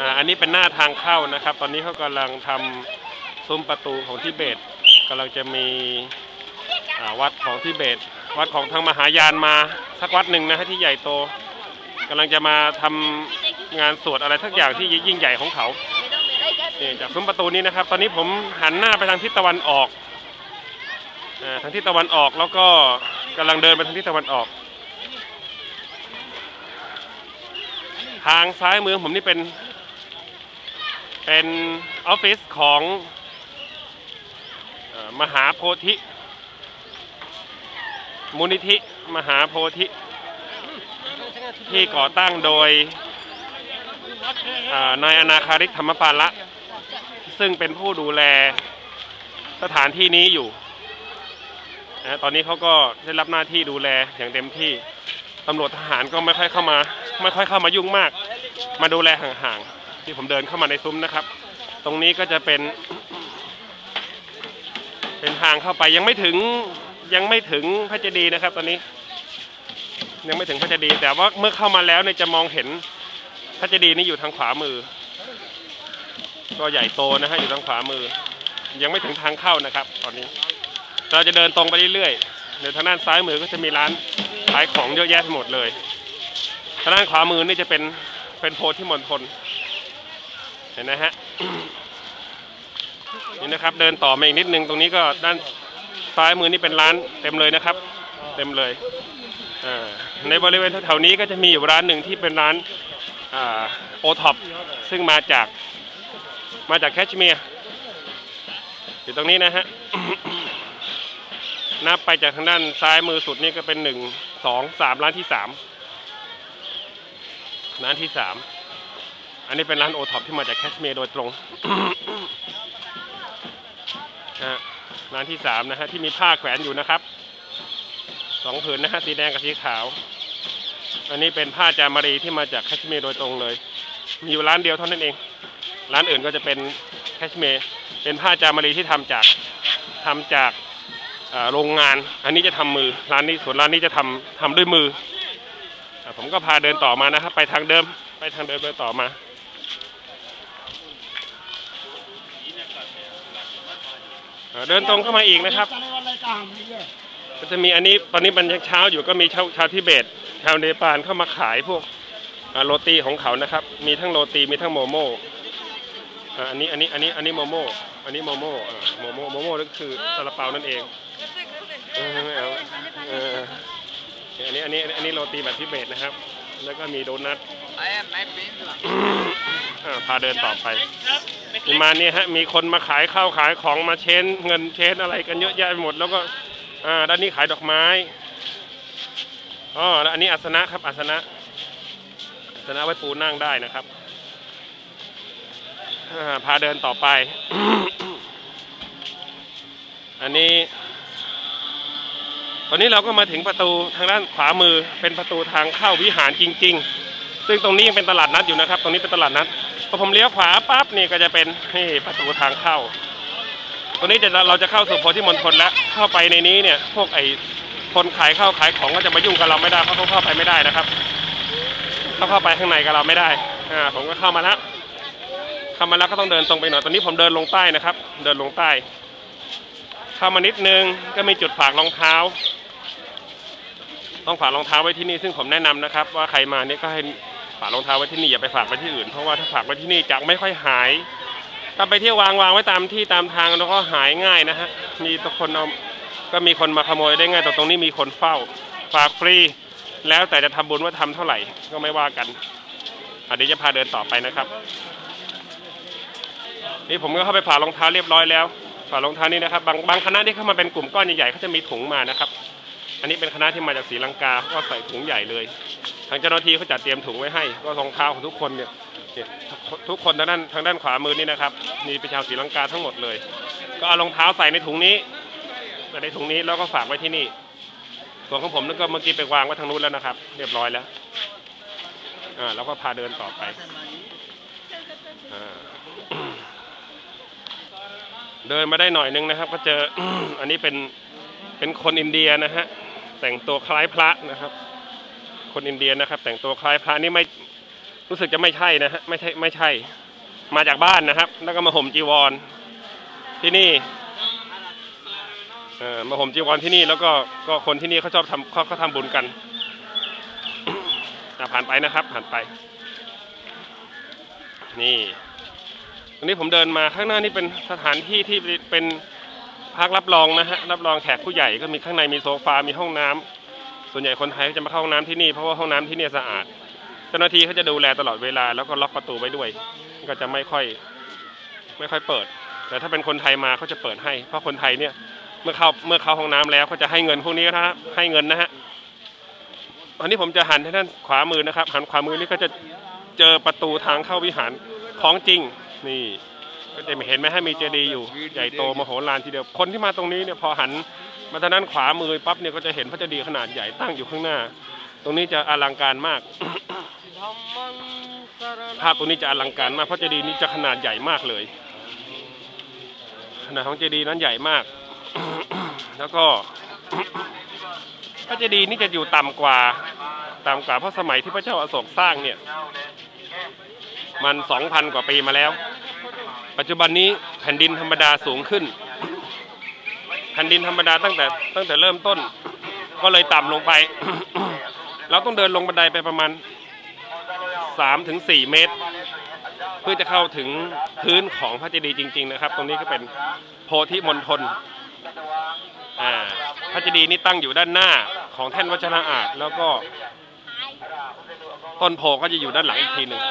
อ่าอันนี้เป็นหน้าทางเข้านะครับ ตอนนี้เขากำลังทำซุ้มประตูของทิเบตกำลังจะมีอ่าวัดของทิเบต วัดของทางมหายานมาสักวัดหนึ่งนะฮะที่ใหญ่โตกำลังจะมาทำงานสวดอะไรทักอย่างที่ยิ่งใหญ่ของเขาเนี่ยจากซุ้มประตูนี้นะครับ ตอนนี้ผมหันหน้าไปทางทิศตะวันออกอาทางทิศตะวันออกแล้วก็กำลังเดินไปทางทิศตะวันออกทางซ้ายมือผมนี่เป็น เป็นออฟฟิศของอมหาโพธิมูลนิธิมหาโพธิที่ก่อตั้งโดยนายอนาคาริกธรรมปาละ ซึ่งเป็นผู้ดูแลสถานที่นี้อยู่นะตอนนี้เขาก็ได้รับหน้าที่ดูแลอย่างเต็มที่ตำรวจทหารก็ไม่ค่อยเข้ามา ไม่ค่อยเข้ามายุ่งมาก มาดูแลห่างๆ ที่ผมเดินเข้ามาในซุ้มนะครับ ตรงนี้ก็จะเป็น เป็นทางเข้าไปยังไม่ถึงยังไม่ถึงพระเจดีย์นะครับ ตอนนี้ ยังไม่ถึงพระเจดีย์แต่ว่าเมื่อเข้ามาแล้วเนี่ยจะมองเห็นพระเจดีย์นี่อยู่ทางขวามือ ก็ใหญ่โตนะฮะอยู่ทางขวามือ ยังไม่ถึงทางเข้านะครับ ตอนนี้ เราจะเดินตรงไปเรื่อยๆเดี๋ยวทางด้านซ้ายมือก็จะมีร้านขายของเยอะแยะไปหมดเลยทางด้านขวามือนี่จะเป็นเป็นโพธิมณฑล ห็นนะฮะนี่นะครับเดินต่อมาอีกนิดนึงตรงนี้ก็ด้านซ้ายมือนี่เป็นร้านเต็มเลยนะครับ เต็มเลยในบริเวณแถวๆนี้ก็จะมีอยู่ร้านหนึ่งที่เป็นร้านโอท็อปซึ่งมาจากมาจากแคชเมียร์อยู่ตรงนี้นะฮะนับไปจากทางด้านซ้ายมือสุดนี่ก็เป็นหนึ่งสองสามร้านที่สามร้านที่สาม อันนี้เป็นร้านโอท็อปที่มาจากแคชเมียร์โดยตรงฮะร้านที่สามนะฮะที่มีผ้าแขวนอยู่นะครับสองผืนนะฮะสีแดงกับสีขาว อันนี้เป็นผ้าจามารีที่มาจากแคชเมียร์โดยตรงเลย มีอยู่ร้านเดียวเท่านั้นเอง ร้านอื่นก็จะเป็นแคชเมียร์เป็นผ้าจามารีที่ทำจากทำจากโรงงาน อันนี้จะทำมือร้านนี้ส่วนร้านนี้จะทำทำด้วยมือผมก็พาเดินต่อมานะครับ ไปทางเดิมไปทางเดิมเดินต่อมา เดินตรงเข้ามาอีกนะครับ ก็จะมีอันนี้ตอนนี้มันยังเช้าอยู่ก็มีชาวชาวทิเบต ชาวเนปาลเข้ามาขายพวกโรตีของเขานะครับ มีทั้งโรตีมีทั้งโมโม่อันนี้อันนี้อันนี้อันนี้โมโม่อันนี้โมโม่โมโม่โมโม่ก็คือซาลาเปานั่นเองอันนี้อันนี้อันนี้โรตีแบบทิเบตนะครับ แล้วก็มีโดนัทอ่าพาเดินต่อไปมีมาเนี่ยฮะ มีคนมาขายข้าวขายของมาเช้นเงินเช้นอะไรกันเยอะแยะไปหมด แล้วก็อ่าด้านนี้ขายดอกไม้อ๋อแล้วอันนี้อาสนะครับอาสนะอาสนะไว้ปูนั่งได้นะครับอ่าพาเดินต่อไป อันนี้ ตอนนี้เราก็มาถึงประตูทางด้านขวามือเป็นประตูทางเข้าวิหารจริง ๆ ซึ่งตรงนี้ยังเป็นตลาดนัดอยู่นะครับ ตรงนี้เป็นตลาดนัดพอผมเลี้ยวขวาปั๊บนี่ก็จะเป็นนี่ประตูทางเข้า ตรงนี้จะเราจะเข้าสู่โพธิมณฑลแล้วเข้าไปในนี้เนี่ย พวกไอ้คนขายข้าวขายของก็จะมายุ่งกับเราไม่ได้เพราะเขาเข้าไปไม่ได้นะครับเขาเข้าไปข้างในกับเราไม่ได้อ่าผมก็เข้ามาแล้วเข้ามาแล้วก็ต้องเดินตรงไปหน่อยตอนนี้ผมเดินลงใต้นะครับ เดินลงใต้เข้ามานิดนึงก็มีจุดฝากรองเท้า ต้องฝากรองเท้าไว้ที่นี่ซึ่งผมแนะนำนะครับ ว่าใครมาเนี่ยก็ให้ฝากรองเท้าไว้ที่นี่อย่าไปฝากไว้ที่อื่นเพราะว่าถ้าฝากไว้ที่นี่จะไม่ค่อยหายถ้าไปเที่ยววางวางไว้ตามที่ตามทางแล้วก็หายง่ายนะฮะมีคนเอาก็มีคนมาขโมยได้ง่ายแต่ตรงนี้มีคนเฝ้า ฝากฟรี แล้วแต่จะทำบุญว่าทำเท่าไหร่ก็ไม่ว่ากันอะเดี๋ยวจะพาเดินต่อไปนะครับ นี่ผมก็เข้าไปฝากรองเท้าเรียบร้อยแล้วฝากรองเท้านี่นะครับ บางบางคณะที่เข้ามาเป็นกลุ่มก้อนใหญ่ๆเขาจะมีถุงมานะครับ อันนี้เป็นคณะที่มาจากศรีลังกาเขาก็ใส่ถุงใหญ่เลย ทางเจ้าหน้าที่เขาจัดเตรียมถุงไว้ให้ ก็รองเท้าของทุกคนเนี่ยทุกคนทางด้านทางด้านขวามือนี่นะครับมีเป็นชาวศรีลังกาทั้งหมดเลย ก็เอารองเท้าใส่ในถุงนี้ใส่ในถุงนี้แล้วก็ฝากไว้ที่นี่ ส่วนของผมนั่นก็เมื่อกี้ไปวางไว้ทางนู้นแล้วนะครับ เรียบร้อยแล้วอ่าแล้วก็พาเดินต่อไปอ่าเดินมาได้หน่อยนึงนะครับ ก็เจออันนี้เป็นเป็นคนอินเดียนะฮะ แต่งตัวคล้ายพระนะครับ คนอินเดียนะครับ แต่งตัวคล้ายพระนี่ไม่รู้สึกจะไม่ใช่นะฮะไม่ใช่ไม่ใช่ มาจากบ้านนะครับ แล้วก็มาห่มจีวร ที่นี่เออมาห่มจีวรที่นี่แล้วก็ก็คนที่นี่เขาชอบทำเขาเขาทำบุญกันผ่านไปนะครับ ผ่านไป นี่ตรงนี้ผมเดินมาข้างหน้านี่เป็นสถานที่ที่เป็น พักรับรองนะฮะรับรองแขกผู้ใหญ่ก็มีข้างในมีโซฟา มีห้องน้ำส่วนใหญ่คนไทยก็จะมาเข้าห้องน้ำที่นี่เพราะว่าห้องน้ำที่นี่สะอาด เจ้าหน้าที่เขาจะดูแลตลอดเวลาแล้วก็ล็อกประตูไว้ด้วย ก็จะไม่ค่อยไม่ค่อยเปิด แต่ถ้าเป็นคนไทยมาเขาจะเปิดให้ เพราะคนไทยเนี่ยเมื่อเข้าเมื่อเข้าห้องน้ำแล้วเขาจะให้เงินพวกนี้นะฮะให้เงินนะฮะตอนนี้ผมจะหันให้ท่านขวามือนะครับ หันขวามือนี่ก็จะเจอประตูทางเข้าวิหารของจริงนี่ ก็จะเห็นไหมให้มีเจดีย์อยู่ใหญ่โตมโหฬารทีเดียวคนที่มาตรงนี้เนี่ยพอหันมาทางด้านขวามือปั๊บเนี่ยก็จะเห็นพระเจดีย์ขนาดใหญ่ตั้งอยู่ข้างหน้า ตรงนี้จะอลังการมากภาพตรงนี้จะอลังการมากเพราะเจดีย์นี้จะขนาดใหญ่มากเลยขนาดของเจดีย์นั้นใหญ่มาก แล้วก็พระเจดีย์นี่จะอยู่ต่ำกว่าต่ำกว่าเพราะสมัยที่พระเจ้าอโศกสร้างเนี่ย มันสองพันกว่าปีมาแล้ว ปัจจุบันนี้แผ่นดินธรรมดาสูงขึ้น แผ่นดินธรรมดาตั้งแต่ตั้งแต่เริ่มต้น ก็เลยต่ำลงไป เราต้องเดินลงบันไดไปประมาณสามถึงสี่เมตร เพื่อจะเข้าถึงพื้นของพระเจดีย์จริง ๆ นะครับ ตรงนี้ก็เป็นโพธิมณฑลอ่าพระเจดีย์นี้ตั้งอยู่ด้านหน้าของแท่นวัชระอาจแล้วก็ต้นโพก็จะอยู่ด้านหลังอีกทีหนึ่ง